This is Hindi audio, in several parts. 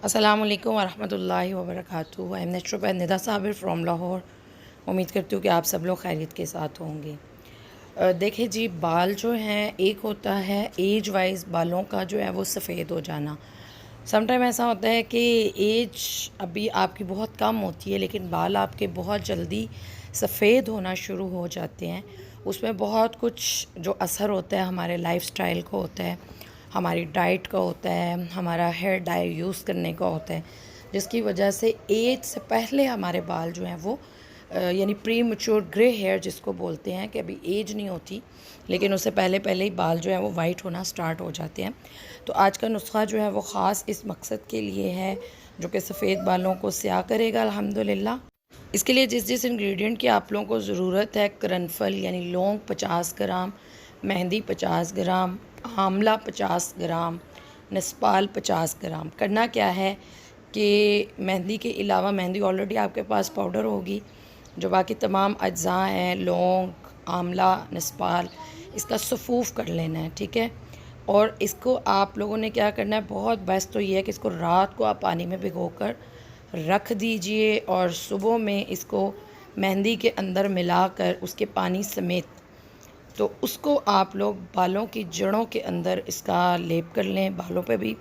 अस्सलाम वालेकुम वरहमतुल्लाहि वबरकातुहू। I am naturopath Nida Sabir from Lahore उम्मीद करती हूँ कि आप सब लोग खैरियत के साथ होंगे। देखिए जी, बाल जो हैं, एक होता है एज वाइज बालों का जो है वो सफ़ेद हो जाना। समटाइम ऐसा होता है कि एज अभी आपकी बहुत कम होती है, लेकिन बाल आपके बहुत जल्दी सफ़ेद होना शुरू हो जाते हैं। उसमें बहुत कुछ जो असर होता है हमारे लाइफस्टाइल को होता है। हमारी डाइट का होता है, हमारा हेयर डाई यूज़ करने का होता है, जिसकी वजह से एज से पहले हमारे बाल जो हैं वो यानी प्री मच्योर ग्रे हेयर जिसको बोलते हैं कि अभी एज नहीं होती, लेकिन उससे पहले पहले ही बाल जो है वो वाइट होना स्टार्ट हो जाते हैं। तो आज का नुस्खा जो है वो ख़ास इस मकसद के लिए है, जो कि सफ़ेद बालों को स्याह करेगा, अल्हम्दुलिल्लाह। इसके लिए जिस जिस इंग्रेडिएंट की आप लोगों को ज़रूरत है करनफल यानी लौंग पचास ग्राम मेहंदी पचास ग्राम, आंवला पचास ग्राम, नस्पाल पचास ग्राम। करना क्या है कि मेहंदी के अलावा मेहंदी ऑलरेडी आपके पास पाउडर होगी, जो बाकी तमाम अज्जा हैं, लौंग, आंवला, नस्पाल, इसका सफूफ कर लेना है, ठीक है? और इसको आप लोगों ने क्या करना है, बहुत बेस्ट तो ये है कि इसको रात को आप पानी में भिगो कर रख दीजिए और सुबह में इसको मेहंदी के अंदर मिलाकर उसके पानी समेत तो उसको आप लोग बालों की जड़ों के अंदर इसका लेप कर लें, बालों पे भी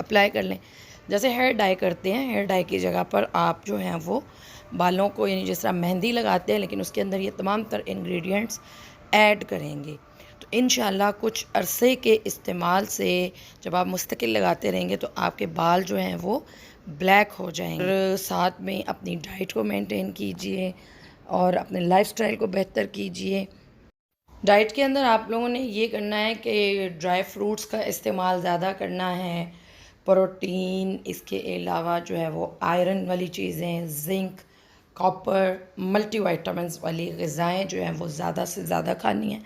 अप्लाई कर लें। जैसे हेयर डाई करते हैं हेयर डाई की जगह पर आप जो हैं वो बालों को यानी जिस तरह मेहंदी लगाते हैं, लेकिन उसके अंदर ये तमाम तर इंग्रेडिएंट्स ऐड करेंगे। तो इन कुछ अरसे के इस्तेमाल से जब आप मुस्तकिल लगाते रहेंगे तो आपके बाल जो हैं वो ब्लैक हो जाएँगे। साथ में अपनी डाइट को मेंटेन कीजिए और अपने लाइफस्टाइल को बेहतर कीजिए। डाइट के अंदर आप लोगों ने ये करना है कि ड्राई फ्रूट्स का इस्तेमाल ज़्यादा करना है। प्रोटीन इसके अलावा जो है वो आयरन वाली चीज़ें जिंक कॉपर मल्टीवाइटामिन्स वाली ग़िज़ाएँ जो हैं वो ज़्यादा से ज़्यादा खानी हैं।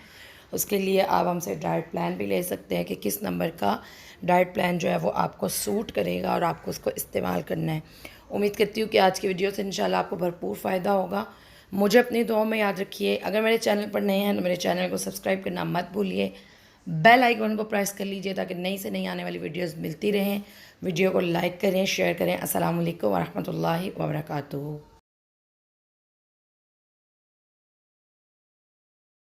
उसके लिए आप हमसे डाइट प्लान भी ले सकते हैं कि किस नंबर का डाइट प्लान जो है वो आपको सूट करेगा और आपको उसको इस्तेमाल करना है। उम्मीद करती हूँ कि आज की वीडियो से इंशाल्लाह आपको भरपूर फ़ायदा होगा। मुझे अपनी दुआओं में याद रखिए। अगर मेरे चैनल पर नए हैं तो मेरे चैनल को सब्सक्राइब करना मत भूलिए। बेल आइकन को प्रेस कर लीजिए ताकि नई से नई आने वाली वीडियोस मिलती रहें। वीडियो को लाइक करें, शेयर करें। असल वरहमल वबरकातुहू